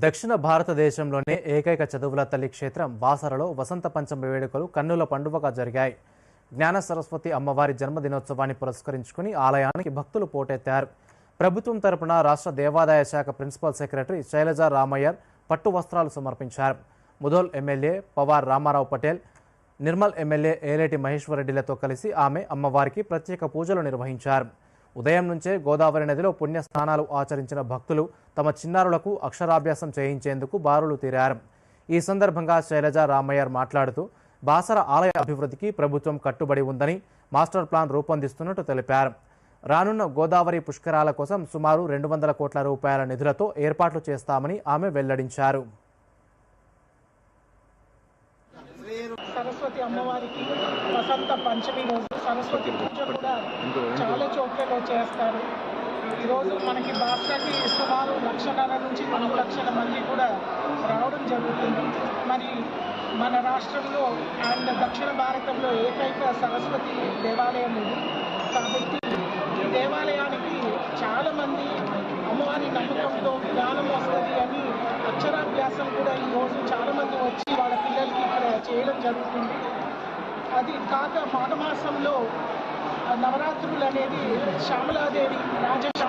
దక్షిణ భారతదేశంలోనే ఏకైక చదువుల తల్లి క్షేత్రం బాసరలో వసంత పంచమి వేడుకలు కన్నుల పండుగగా జరిగాయి. జ్ఞాన సరస్వతి అమ్మవారి జన్మదినోత్సవాన్ని పురస్కరించుకుని ఆలయానికి భక్తులు పోటెత్తారు. ప్రభుత్వం తరపున రాష్ట్ర దేవాదాయ శాఖ ప్రిన్సిపల్ సెక్రటరీ శైలజ రామయ్యర్ పట్టు వస్త్రాలు సమర్పించారు. ముదోల్ ఎమ్మెల్యే పవార్ రామారావు పటేల్ నిర్మల్ ఎమ్మెల్యే ఏలేటి మహేశ్వరరెడ్డిలతో కలిసి ఆమె అమ్మవారికి ప్రత్యేక పూజలు నిర్వహించారు. ఉదయం నుంచే గోదావరి నదిలో పుణ్య స్నానాలు ఆచరించిన భక్తులు తమ చిన్నారులకు అక్షరాభ్యాసం చేయించేందుకు బారులు తీరారు. ఈ సందర్భంగా శైలజ రామయ్యర్ మాట్లాడుతూ బాసర ఆలయ అభివృద్ధికి ప్రభుత్వం కట్టుబడి ఉందని మాస్టర్ ప్లాన్ రూపొందిస్తున్నట్టు తెలిపారు. రానున్న గోదావరి పుష్కరాల కోసం సుమారు రెండు వందల కోట్ల రూపాయల నిధులతో ఏర్పాట్లు చేస్తామని ఆమె వెల్లడించారు. సరస్వతి అమ్మవారికి వసంత పంచమి రోజు సరస్వతి పూజ కూడా చాలా చోట్లలో చేస్తారు. ఈరోజు మనకి బాస్రాకి సుమారు లక్షన్నర నుంచి రెండు లక్షల మంది కూడా రావడం జరుగుతుంది. మరి మన రాష్ట్రంలో అండ్ దక్షిణ భారతంలో ఏకైక సరస్వతి దేవాలయం ఇది. కాబట్టి ఈ దేవాలయానికి చాలా మంది అమ్మవారి నమ్మకంతో జ్ఞానం వస్తుంది అని అక్షరాభ్యాసం కూడా ఈరోజు చాలా మంది వచ్చి వాళ్ళ పిల్లలకి ఇక్కడ చేయడం జరుగుతుంది. అది కాక మాఘమాసంలో నవరాత్రులు అనేది శ్యామలాదేవి రాజ శ్యామలాదేవి రాజ